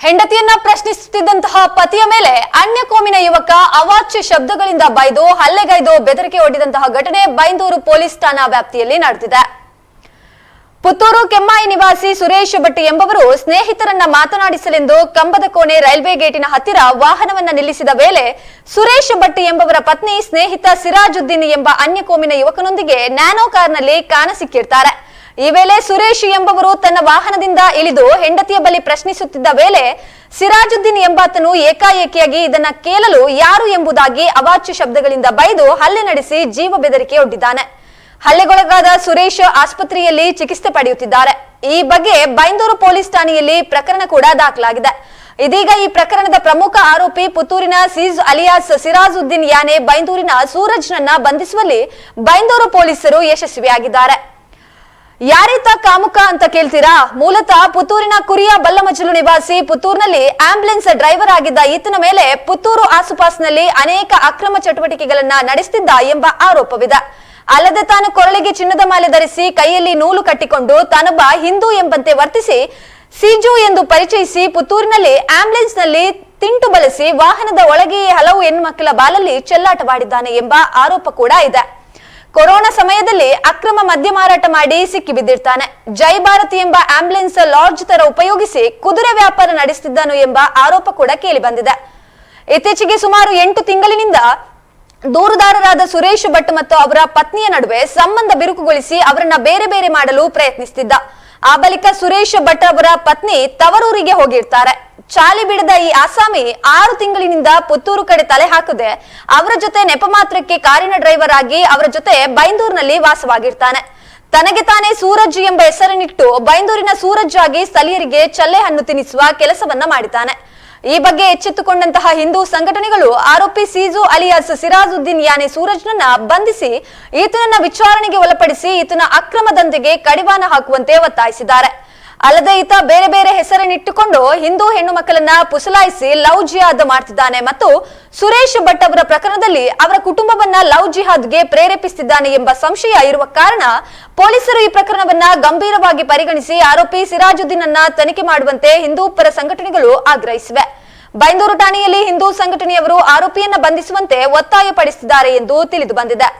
ಹೆಂಡತಿಯನ್ನ ಪ್ರಶ್ನಿಸುತ್ತಿದ್ದಂತಹ ಪತಿಯ ಮೇಲೆ ಅನ್ಯ ಕೋಮಿನ ಯುವಕ ಅವಾಚ್ಯ ಶಬ್ದಗಳಿಂದ ಬೈದು ಹಲ್ಲೆಗೈದು ಬೆದರಿಕೆ ಒಡ್ಡಿದಂತಹ ಘಟನೆ ಬೈಂದೂರು ಪೊಲೀಸ್ ಠಾಣಾ ವ್ಯಾಪ್ತಿಯಲ್ಲಿ ನಡೆದಿದೆ. ಪುತ್ತೂರು ಕೆಮ್ಮಾಯಿ ನಿವಾಸಿ ಸುರೇಶ್ ಭಟ್ಟಿ ಎಂಬವರು ಸ್ನೇಹಿತರನ್ನ ಮಾತನಾಡಿಸಲೆಂದು ಕಂಬದ ಕೋಣೆ ರೈಲ್ವೆ ಗೇಟಿನ ಹತ್ತಿರ ವಾಹನವನ್ನ ನಿಲ್ಲಿಸಿದ ವೇಳೆ ಸುರೇಶ್ ಭಟ್ಟಿ ಎಂಬವರ ಪತ್ನಿ ಸ್ನೇಹಿತ ಸಿರಾಜುದ್ದೀನ್ ಎಂಬ ಅನ್ಯ ಕೋಮಿನ ಯುವಕನೊಂದಿಗೆ ನ್ಯಾನೋ ಕಾರ್ನಲ್ಲಿ ಕಾಣಸಿಕ್ಕಿರ್ತಾರೆ ಈ ವೇಳೆ ಸುರೇಶ್ ಎಂಬವರು ತನ್ನ ವಾಹನದಿಂದ ಇಳಿದು ಹೆಂಡತಿಯ ಬಳಿ ಪ್ರಶ್ನಿಸುತ್ತಿದ್ದ ವೇಳೆ ಸಿರಾಜುದ್ದೀನ್ ಎಂಬಾತನು ಏಕಾಏಕಿಯಾಗಿ ಇದನ್ನ ಕೇಳಲು ಯಾರು ಎಂಬುದಾಗಿ ಅವಾಚ್ಯ ಶಬ್ದಗಳಿಂದ ಬೈದು ಹಲ್ಲೆ ನಡೆಸಿ ಜೀವ ಬೆದರಿಕೆ ಒಡ್ಡಿದ್ದಾನೆ. ಹಲ್ಲೆಗೊಳಗಾದ ಸುರೇಶ್ ಆಸ್ಪತ್ರೆಯಲ್ಲಿ ಚಿಕಿತ್ಸೆ ಪಡೆಯುತ್ತಿದ್ದಾರೆ. ಈ ಬಗ್ಗೆ ಬೈಂದೂರು ಪೊಲೀಸ್ ಠಾಣೆಯಲ್ಲಿ ಪ್ರಕರಣ ಕೂಡ ದಾಖಲಾಗಿದೆ. ಇದೀಗ ಈ ಪ್ರಕರಣದ ಪ್ರಮುಖ ಆರೋಪಿ ಪುತ್ತೂರಿನ ಸೀಜ್ ಅಲಿಯಾಸ್ ಸಿರಾಜುದ್ದೀನ್ ಯಾನೆ ಬೈಂದೂರಿನ ಸೂರಜ್ನನ್ನ ಬಂಧಿಸುವಲ್ಲಿ ಬೈಂದೂರು ಪೊಲೀಸರು ಯಶಸ್ವಿಯಾಗಿದ್ದಾರೆ. ಯಾರೀತ ಕಾಮುಕ ಅಂತ ಕೇಳ್ತೀರಾ? ಮೂಲತಃ ಪುತ್ತೂರಿನ ಕುರಿಯ ಬಲ್ಲಮಜಲು ನಿವಾಸಿ ಪುತ್ತೂರಿನಲ್ಲಿ ಆಂಬ್ಯುಲೆನ್ಸ್ ಡ್ರೈವರ್ ಆಗಿದ್ದ ಈತನ ಮೇಲೆ ಪುತ್ತೂರು ಆಸುಪಾಸಿನಲ್ಲಿ ಅನೇಕ ಅಕ್ರಮ ಚಟುವಟಿಕೆಗಳನ್ನ ನಡೆಸುತ್ತಿದ್ದ ಎಂಬ ಆರೋಪವಿದೆ. ಅಲ್ಲದೆ ತಾನು ಕೊರಳಿಗೆ ಚಿನ್ನದ ಮಾಲೆ ಧರಿಸಿ ಕೈಯಲ್ಲಿ ನೂಲು ಕಟ್ಟಿಕೊಂಡು ತಾನೊಬ್ಬ ಹಿಂದೂ ಎಂಬಂತೆ ವರ್ತಿಸಿ ಸಿಜು ಎಂದು ಪರಿಚಯಿಸಿ ಪುತ್ತೂರಿನಲ್ಲಿ ಆಂಬ್ಯುಲೆನ್ಸ್ನಲ್ಲಿ ತಿಂಟು ಬಳಸಿ ವಾಹನದ ಒಳಗೆಯೇ ಹಲವು ಹೆಣ್ಮಕ್ಕಳ ಬಾಲಲ್ಲಿ ಚೆಲ್ಲಾಟವಾಡಿದ್ದಾನೆ ಎಂಬ ಆರೋಪ ಕೂಡ ಇದೆ. ಕೊರೋನಾ ಸಮಯದಲ್ಲಿ ಅಕ್ರಮ ಮದ್ಯ ಮಾರಾಟ ಮಾಡಿ ಸಿಕ್ಕಿ ಬಿದ್ದಿರ್ತಾನೆ. ಜೈ ಭಾರತಿ ಎಂಬ ಆಂಬ್ಯುಲೆನ್ಸ್ ಲಾಡ್ಜ್ ತರ ಉಪಯೋಗಿಸಿ ಕುದುರೆ ವ್ಯಾಪಾರ ನಡೆಸುತ್ತಿದ್ದನು ಎಂಬ ಆರೋಪ ಕೂಡ ಕೇಳಿ ಬಂದಿದೆ. ಇತ್ತೀಚೆಗೆ ಸುಮಾರು ಎಂಟು ತಿಂಗಳಿನಿಂದ ದೂರುದಾರರಾದ ಸುರೇಶ್ ಭಟ್ ಮತ್ತು ಅವರ ಪತ್ನಿಯ ನಡುವೆ ಸಂಬಂಧ ಬಿರುಕುಗೊಳಿಸಿ ಅವರನ್ನ ಬೇರೆ ಬೇರೆ ಮಾಡಲು ಪ್ರಯತ್ನಿಸುತ್ತಿದ್ದ ಆ ಬಳಿಕ ಸುರೇಶ್ ಭಟ್ ಅವರ ಪತ್ನಿ ತವರೂರಿಗೆ ಹೋಗಿರ್ತಾರೆ. ಚಾಲಿ ಬಿಡದ ಈ ಆಸಾಮಿ ಆರು ತಿಂಗಳಿನಿಂದ ಪುತ್ತೂರು ಕಡೆ ತಲೆ ಹಾಕದೆ. ಅವರ ಜೊತೆ ನೆಪ ಮಾತ್ರಕ್ಕೆ ಕಾರಿನ ಡ್ರೈವರ್ ಆಗಿ ಅವರ ಜೊತೆ ಬೈಂದೂರಿನಲ್ಲಿ ವಾಸವಾಗಿರ್ತಾನೆ. ತನಗೆ ತಾನೇ ಸೂರಜ್ ಎಂಬ ಹೆಸರನ್ನಿಟ್ಟು ಬೈಂದೂರಿನ ಸೂರಜ್ ಆಗಿ ಸ್ಥಳೀಯರಿಗೆ ಚಲ್ಲೆ ಹಣ್ಣು ತಿನ್ನಿಸುವ ಕೆಲಸವನ್ನ ಮಾಡಿದ್ದಾನೆ. ಈ ಬಗ್ಗೆ ಎಚ್ಚೆತ್ತುಕೊಂಡಂತಹ ಹಿಂದೂ ಸಂಘಟನೆಗಳು ಆರೋಪಿ ಸೀಜು ಅಲಿಯಾಸ್ ಸಿರಾಜುದ್ದೀನ್ ಯಾನೆ ಸೂರಜ್ನನ್ನ ಬಂಧಿಸಿ ಈತನನ್ನ ವಿಚಾರಣೆಗೆ ಒಳಪಡಿಸಿ ಈತನ ಅಕ್ರಮ ದಂಧೆಗೆ ಕಡಿವಾಣ ಹಾಕುವಂತೆ ಒತ್ತಾಯಿಸಿದ್ದಾರೆ. ಅಲ್ಲದೆ ಈತ ಬೇರೆ ಬೇರೆ ಹೆಸರನ್ನಿಟ್ಟುಕೊಂಡು ಹಿಂದೂ ಹೆಣ್ಣು ಮಕ್ಕಳನ್ನ ಪುಸಲಾಯಿಸಿ ಲವ್ ಜಿಹಾದ್ ಮಾಡ್ತಿದ್ದಾನೆ ಮತ್ತು ಸುರೇಶ್ ಭಟ್ ಅವರ ಪ್ರಕರಣದಲ್ಲಿ ಅವರ ಕುಟುಂಬವನ್ನ ಲವ್ ಜಿಹಾದ್ಗೆ ಪ್ರೇರೇಪಿಸುತ್ತಿದ್ದಾನೆ ಎಂಬ ಸಂಶಯ ಇರುವ ಕಾರಣ ಪೊಲೀಸರು ಈ ಪ್ರಕರಣವನ್ನ ಗಂಭೀರವಾಗಿ ಪರಿಗಣಿಸಿ ಆರೋಪಿ ಸಿರಾಜುದ್ದೀನ್ ಅನ್ನ ತನಿಖೆ ಮಾಡುವಂತೆ ಹಿಂದೂ ಪರ ಸಂಘಟನೆಗಳು ಆಗ್ರಹಿಸಿವೆ. ಬೈಂದೂರು ಠಾಣೆಯಲ್ಲಿ ಹಿಂದೂ ಸಂಘಟನೆಯವರು ಆರೋಪಿಯನ್ನ ಬಂಧಿಸುವಂತೆ ಒತ್ತಾಯ ಪಡಿಸಿದ್ದಾರೆ ಎಂದು ತಿಳಿದು ಬಂದಿದೆ.